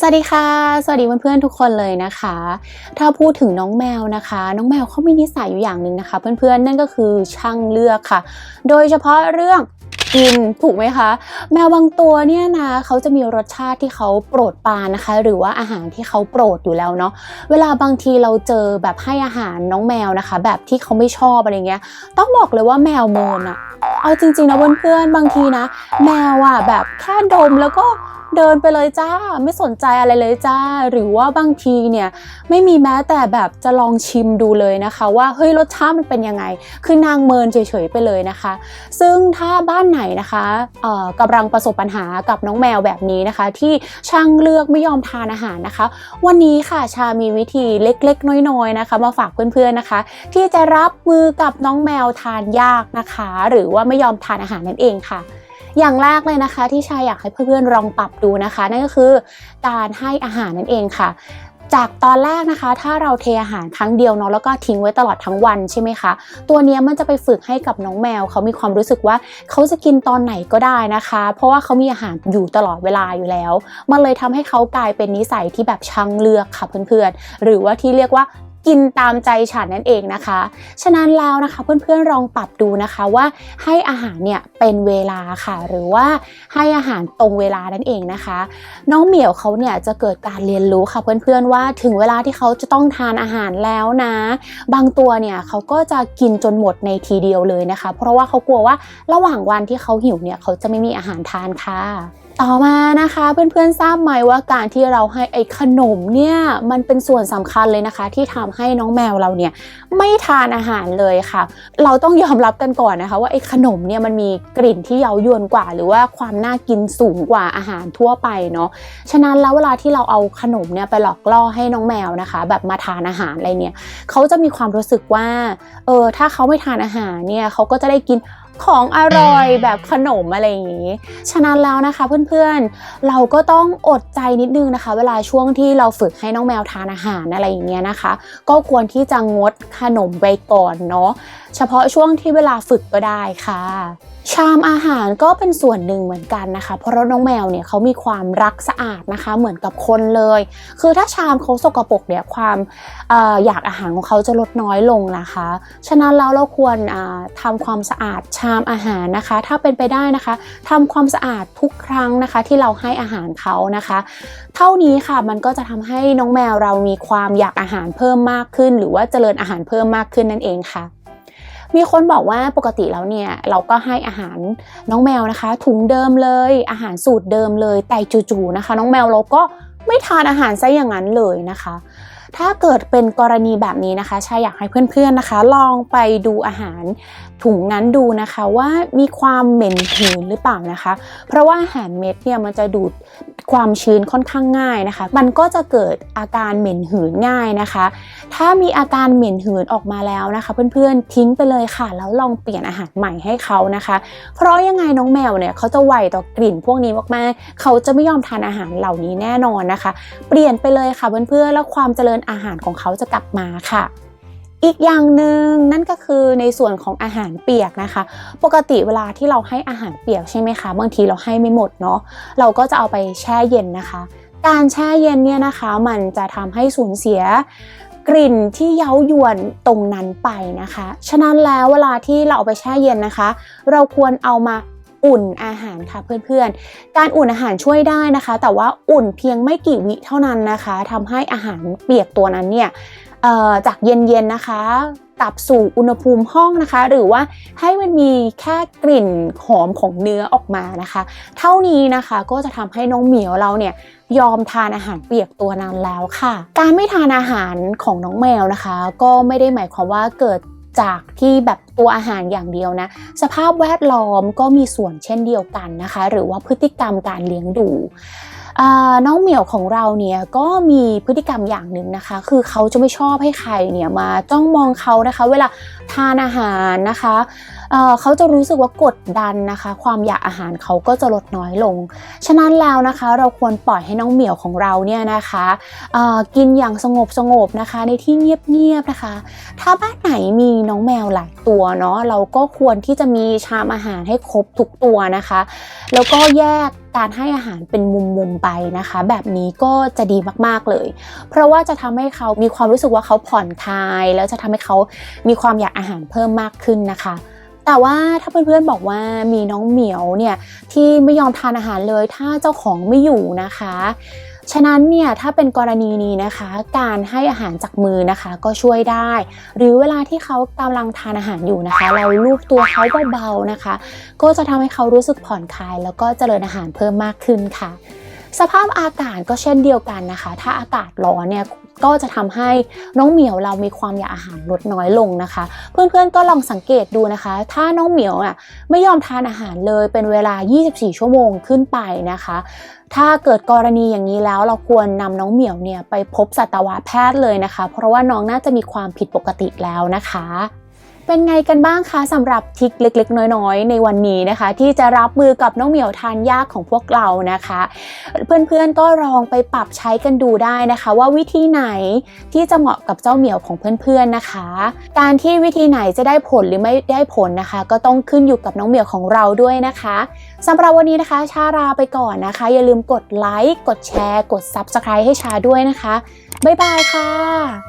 สวัสดีค่ะ สวัสดีเพื่อนๆทุกคนเลยนะคะ ถ้าพูดถึงน้องแมวนะคะ น้องแมวเขามีนิสัยอยู่อย่างหนึ่งนะคะ เพื่อนๆนั่นก็คือช่างเลือกค่ะ โดยเฉพาะเรื่องกินถูกไหมคะ แมวบางตัวเนี่ยนะเขาจะมีรสชาติที่เขาโปรดปานนะคะ หรือว่าอาหารที่เขาโปรดอยู่แล้วเนาะเวลาบางทีเราเจอแบบให้อาหารน้องแมวนะคะ แบบที่เขาไม่ชอบอะไรเงี้ย ต้องบอกเลยว่าแมวเมินอะ เอาจริงๆนะเพื่อนๆบางทีนะ แมวอะแบบแค่ดมแล้วก็เดินไปเลยจ้าไม่สนใจอะไรเลยจ้า หรือว่าบางทีเนี่ยไม่มีแม้แต่แบบจะลองชิมดูเลยนะคะ ว่าเฮ้ยรสชาติมันเป็นยังไง คือนางเมินเฉยๆไปเลยนะคะ ซึ่งถ้าบ้านไหนนะคะเอ่อกำลังประสบปัญหากับน้องแมวแบบนี้นะคะ ที่ช่างเลือกไม่ยอมทานอาหารนะคะ วันนี้ค่ะชามีวิธีเล็กๆ น้อยๆนะคะ มาฝากเพื่อนๆนะคะ ที่จะรับมือกับน้องแมวทานยากนะคะ หรือว่าไม่ยอมทานอาหารนั่นเองค่ะ อย่างแรกเลยนะคะที่ชายอยากให้เพื่อนๆลองปรับดูนะคะ นั่นก็คือการให้อาหารนั่นเองค่ะจากตอนแรกนะคะ ถ้าเราเทอาหารครั้งเดียวเนาะแล้วก็ทิ้งไว้ตลอดทั้งวันใช่ไหมคะ ตัวนี้มันจะไปฝึกให้กับน้องแมว เขามีความรู้สึกว่าเขาจะกินตอนไหนก็ได้นะคะ เพราะว่าเขามีอาหารอยู่ตลอดเวลาอยู่แล้ว มันเลยทำให้เขากลายเป็นนิสัยที่แบบช่างเลือกค่ะเพื่อนๆ หรือว่าที่เรียกว่า กินตามใจฉันนั่นเองนะคะ ฉะนั้นแล้วนะคะเพื่อนๆลองปรับดูนะคะว่าให้อาหารเนี่ยเป็นเวลาค่ะ หรือว่าให้อาหารตรงเวลานั่นเองนะคะ น้องเหมียวเขาเนี่ยจะเกิดการเรียนรู้ค่ะเพื่อนๆว่าถึงเวลาที่เขาจะต้องทานอาหารแล้วนะ บางตัวเนี่ยเขาก็จะกินจนหมดในทีเดียวเลยนะคะ เพราะว่าเขากลัวว่าระหว่างวันที่เขาหิวเนี่ยเขาจะไม่มีอาหารทานค่ะ ต่อมานะคะเพื่อนๆทราบไหมว่าการที่เราให้ไอ้ขนมเนี่ยมันเป็นส่วนสำคัญเลยนะคะ ที่ทำให้น้องแมวเราเนี่ยไม่ทานอาหารเลยค่ะ เราต้องยอมรับกันก่อนนะคะ ว่าไอ้ขนมเนี่ยมันมีกลิ่นที่เย้ายวนกว่า หรือว่าความน่ากินสูงกว่าอาหารทั่วไปเนาะฉะนั้นแล้วเวลาที่เราเอาขนมเนี่ยไปหลอกล่อให้น้องแมวนะคะ แบบมาทานอาหารอะไรเนี่ยเขาจะมีความรู้สึกว่าเออถ้าเขาไม่ทานอาหารเนี่ยเขาก็จะได้กิน ของอร่อยแบบขนมอะไรอย่างนี้ ฉะนั้นแล้วนะคะเพื่อนๆ เราก็ต้องอดใจนิดนึงนะคะ เวลาช่วงที่เราฝึกให้น้องแมวทานอาหารอะไรอย่างเงี้ยนะคะ ก็ควรที่จะงดขนมไปก่อนเนาะ เฉพาะช่วงที่เวลาฝึกก็ได้ค่ะชามอาหารก็เป็นส่วนหนึ่งเหมือนกันนะคะ เพราะน้องแมวเนี่ยเขามีความรักสะอาดนะคะ เหมือนกับคนเลย คือถ้าชามเขาสกปรกเนี่ยความเอออยากอาหารของเขาจะลดน้อยลงนะคะ ฉะนั้นแล้วเราควรทำความสะอาดชามอาหารนะคะ ถ้าเป็นไปได้นะคะทำความสะอาดทุกครั้งนะคะ ที่เราให้อาหารเขานะคะ เท่านี้ค่ะมันก็จะทำให้น้องแมวเรามีความอยากอาหารเพิ่มมากขึ้น หรือว่าเจริญอาหารเพิ่มมากขึ้นนั่นเองค่ะมีคนบอกว่าปกติแล้วเนี่ยเราก็ให้อาหารน้องแมวนะคะ ถุงเดิมเลย อาหารสูตรเดิมเลย แต่จู่ๆนะคะ น้องแมวเราก็ไม่ทานอาหารซะอย่างนั้นเลยนะคะ ถ้าเกิดเป็นกรณีแบบนี้นะคะชายอยากให้เพื่อนๆนะคะ ลองไปดูอาหาร ถุงนั้นดูนะคะว่ามีความเหม็นหืนหรือเปล่านะคะ เพราะว่าอาหารเม็ดเนี่ยมันจะดูดความชื้นค่อนข้างง่ายนะคะ มันก็จะเกิดอาการเหม็นหืนง่ายนะคะ ถ้ามีอาการเหม็นหืนออกมาแล้วนะคะ เพื่อนๆทิ้งไปเลยค่ะ แล้วลองเปลี่ยนอาหารใหม่ให้เขานะคะ เพราะยังไงน้องแมวเนี่ยเขาจะไวต่อกลิ่นพวกนี้มากๆเขาจะไม่ยอมทานอาหารเหล่านี้แน่นอนนะคะ เปลี่ยนไปเลยค่ะเพื่อนๆแล้วความเจริญอาหารของเขาจะกลับมาค่ะ อีกอย่างหนึ่งนั่นก็คือในส่วนของอาหารเปียกนะคะ ปกติเวลาที่เราให้อาหารเปียกใช่ไหมคะบางทีเราให้ไม่หมดเนาะเราก็จะเอาไปแช่เย็นนะคะ การแช่เย็นเนี่ยนะคะ มันจะทำให้สูญเสียกลิ่นที่เย้ายวนตรงนั้นไปนะคะ ฉะนั้นแล้วเวลาที่เราเอาไปแช่เย็นนะคะ เราควรเอามาอุ่นอาหารค่ะเพื่อนๆ การอุ่นอาหารช่วยได้นะคะ แต่ว่าอุ่นเพียงไม่กี่วิเท่านั้นนะคะทำให้อาหารเปียกตัวนั้นเนี่ย จากเย็นๆนะคะกลับสู่อุณหภูมิห้องนะคะ หรือว่าให้มันมีแค่กลิ่นหอมของเนื้อออกมานะคะ เท่านี้นะคะก็จะทำให้น้องเหมียวเราเนี่ยยอมทานอาหารเปียกตัวนั้นแล้วค่ะ การไม่ทานอาหารของน้องแมวนะคะ ก็ไม่ได้หมายความว่าเกิดจากที่แบบตัวอาหารอย่างเดียวนะ สภาพแวดล้อมก็มีส่วนเช่นเดียวกันนะคะ หรือว่าพฤติกรรมการเลี้ยงดู น้องเหมียวของเราเนี่ยก็มีพฤติกรรมอย่างหนึ่งนะคะ คือเขาจะไม่ชอบให้ใครเนี่ยมาจ้องมองเขานะคะ เวลาทานอาหารนะคะ เเขาจะรู้สึกว่ากดดันนะคะ ความอยากอาหารเขาก็จะลดน้อยลง ฉะนั้นแล้วนะคะเราควรปล่อยให้น้องเหมียวของเราเนี่ยนะคะกินอย่างสงบสงบๆนะคะ ในที่เงียบๆนะคะ ถ้าบ้านไหนมีน้องแมวหลายตัวเนาะเราก็ควรที่จะมีชามอาหารให้ครบทุกตัวนะคะ แล้วก็แยกการให้อาหารเป็นมุมๆไปนะคะ แบบนี้ก็จะดีมากๆเลย เพราะว่าจะทำให้เขามีความรู้สึกว่าเขาผ่อนคลาย แล้วจะทำให้เขามีความอยากอาหารเพิ่มมากขึ้นนะคะ แต่ว่าถ้าเพื่อนๆบอกว่ามีน้องเหมียวเนี่ยที่ไม่ยอมทานอาหารเลยถ้าเจ้าของไม่อยู่นะคะ ฉะนั้นเนี่ยถ้าเป็นกรณีนี้นะคะ การให้อาหารจากมือนะคะก็ช่วยได้ หรือเวลาที่เขากำลังทานอาหารอยู่นะคะ เราลูบตัวเขาเบาๆนะคะ ก็จะทำให้เขารู้สึกผ่อนคลาย แล้วก็เจริญอาหารเพิ่มมากขึ้นค่ะสภาพอากาศก็เช่นเดียวกันนะคะ ถ้าอากาศร้อนเนี่ย ก็จะทำให้น้องเหมียวเรามีความอยากอาหารลดน้อยลงนะคะ เพื่อนๆก็ลองสังเกตดูนะคะ ถ้าน้องเหมียวอะไม่ยอมทานอาหารเลยเป็นเวลา 24 ชั่วโมงขึ้นไปนะคะ ถ้าเกิดกรณีอย่างนี้แล้วเราควรนำน้องเหมียวเนี่ยไปพบสัตวแพทย์เลยนะคะ เพราะว่าน้องน่าจะมีความผิดปกติแล้วนะคะ เป็นไงกันบ้างคะสำหรับทริคเล็ก ๆ น้อย ๆ ในวันนี้นะคะ ที่จะรับมือกับน้องเหมียวทานยากของพวกเรานะคะ เพื่อนๆก็ลองไปปรับใช้กันดูได้นะคะ ว่าวิธีไหนที่จะเหมาะกับเจ้าเหมียวของเพื่อนๆนะคะ การที่วิธีไหนจะได้ผลหรือไม่ได้ผลนะคะ ก็ต้องขึ้นอยู่กับน้องเหมียวของเราด้วยนะคะสำหรับวันนี้นะคะชาลาไปก่อนนะคะ อย่าลืมกดไลค์กดแชร์ กด Subscribe ให้ชาด้วยนะคะบ๊ายบายค่ะ